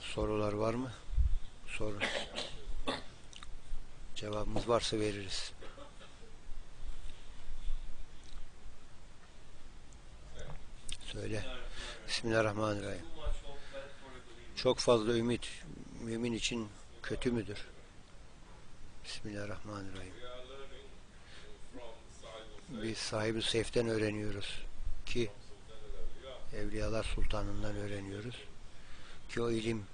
Sorular var mı? Sorun. Cevabımız varsa veririz. Söyle. Bismillahirrahmanirrahim. Çok fazla ümit mümin için kötü müdür? Bismillahirrahmanirrahim. Biz sahibi seyften öğreniyoruz ki Evliyalar Sultanı'ndan öğreniyoruz ki o ilim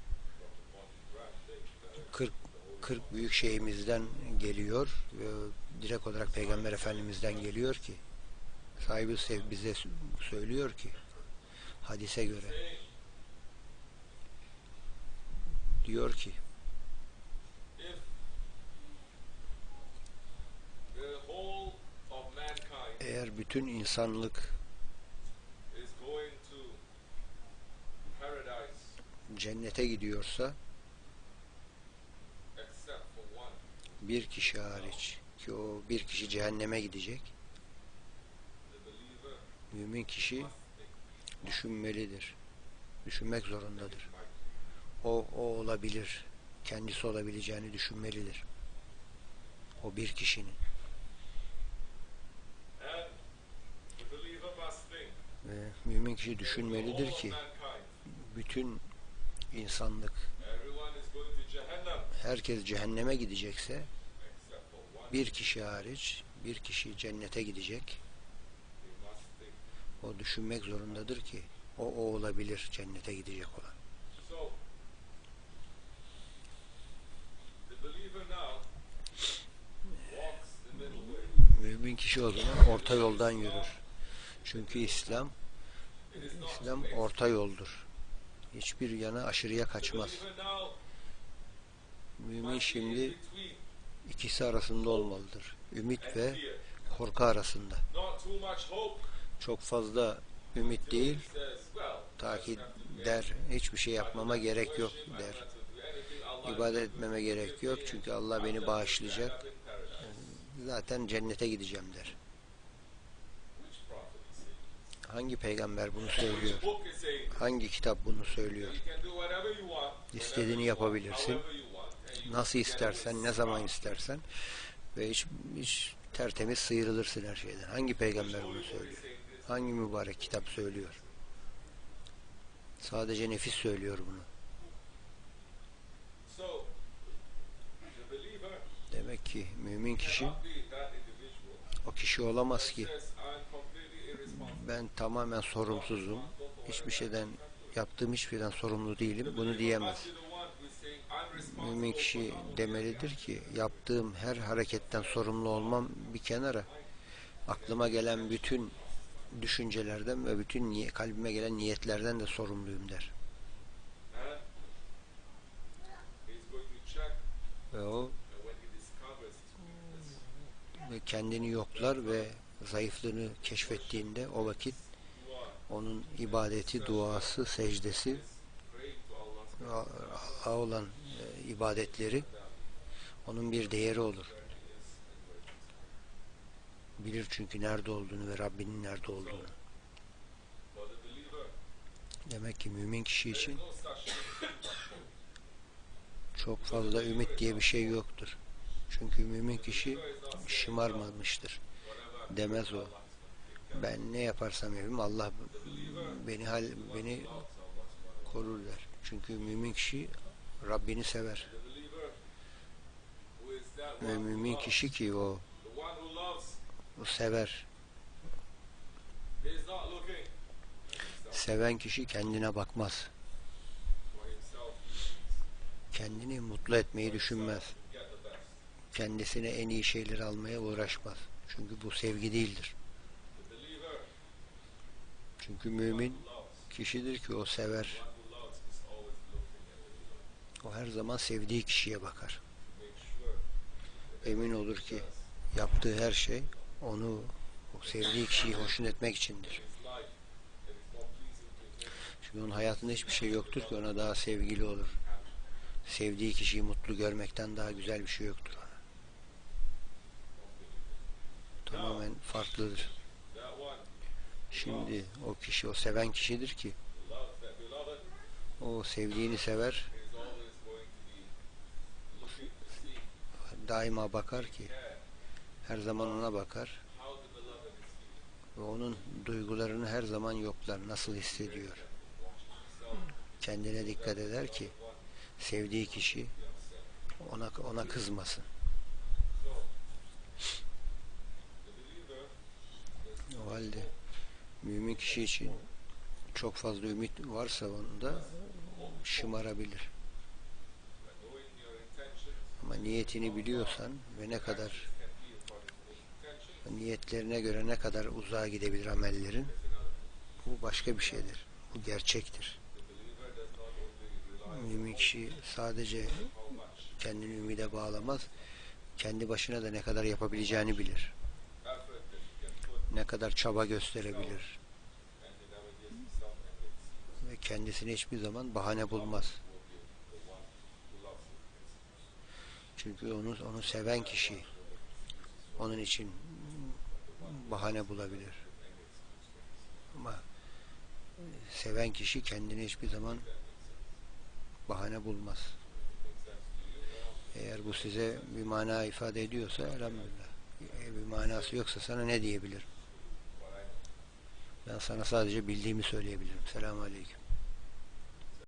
40 40 büyük şeyimizden geliyor ve direkt olarak Peygamber Efendimiz'den geliyor ki sahibi sev bize söylüyor ki hadise göre. Diyor ki eğer bütün insanlık cennete gidiyorsa bir kişi hariç ki o bir kişi cehenneme gidecek mümin kişi düşünmelidir düşünmek zorundadır. O, o olabilir kendisi olabileceğini düşünmelidir. O bir kişinin. Ve mümin kişi düşünmelidir ki bütün insanlık. Herkes cehenneme gidecekse bir kişi hariç bir kişi cennete gidecek. O düşünmek zorundadır ki o, o olabilir cennete gidecek olan. Mümin kişi o zaman orta yoldan yürür. Çünkü İslam İslam orta yoldur hiçbir yana aşırıya kaçmaz. Mümin şimdi ikisi arasında olmalıdır. Ümit ve korku arasında. Çok fazla ümit değil ta ki der hiçbir şey yapmama gerek yok der. İbadet etmeme gerek yok çünkü Allah beni bağışlayacak. Zaten cennete gideceğim der hangi peygamber bunu söylüyor? Hangi kitap bunu söylüyor? İstediğini yapabilirsin. nasıl istersen ne zaman istersen. Ve hiç, hiç tertemiz sıyrılırsın her şeyden. Hangi peygamber bunu söylüyor? Hangi mübarek kitap söylüyor? Sadece nefis söylüyor bunu. Demek ki mümin kişi o kişi olamaz ki ben tamamen sorumsuzum. Hiçbir şeyden yaptığım hiçbir şeyden sorumlu değilim. Bunu diyemez. Mümin kişi demelidir ki yaptığım her hareketten sorumlu olmam bir kenara. Aklıma gelen bütün düşüncelerden ve bütün kalbime gelen niyetlerden de sorumluyum der. Ve o kendini yoklar ve zayıflığını keşfettiğinde o vakit onun ibadeti, duası, secdesi Allah'a olan e, ibadetleri onun bir değeri olur. Bilir çünkü nerede olduğunu ve Rabbinin nerede olduğunu. Demek ki mümin kişi için çok fazla ümit diye bir şey yoktur. Çünkü mümin kişi şımarmamıştır. Demez o. Ben ne yaparsam yapayım Allah beni hal beni korur der. Çünkü mümin kişi Rabbini sever. Ve mümin kişi ki o, o sever. Seven kişi kendine bakmaz. Kendini mutlu etmeyi düşünmez. Kendisine en iyi şeyleri almaya uğraşmaz. Çünkü bu sevgi değildir. Çünkü mümin kişidir ki o sever. O her zaman sevdiği kişiye bakar. Emin olur ki yaptığı her şey onu o sevdiği kişiyi hoşnut etmek içindir. Çünkü onun hayatında hiçbir şey yoktur ki ona daha sevgili olur. Sevdiği kişiyi mutlu görmekten daha güzel bir şey yoktur ona. Tamamen farklıdır. Şimdi o kişi, o seven kişidir ki o sevdiğini sever, daima bakar ki, her zaman ona bakar ve onun duygularını her zaman yoklar, nasıl hissediyor. Kendine dikkat eder ki, sevdiği kişi ona ona kızmasın. Halde mümin kişi için çok fazla ümit varsa onda şımarabilir. Ama niyetini biliyorsan ve ne kadar niyetlerine göre ne kadar uzağa gidebilir amellerin bu başka bir şeydir. Bu gerçektir. Mümin kişi sadece kendini ümide bağlamaz, kendi başına da ne kadar yapabileceğini bilir. Kadar çaba gösterebilir ve kendisine hiçbir zaman bahane bulmaz. Çünkü onu onu seven kişi onun için bahane bulabilir. Ama seven kişi kendine hiçbir zaman bahane bulmaz. Eğer bu size bir mana ifade ediyorsa elhamdülillah. Bir manası yoksa sana ne diyebilirim? Ben sana sadece bildiğimi söyleyebilirim. Selamun Aleyküm.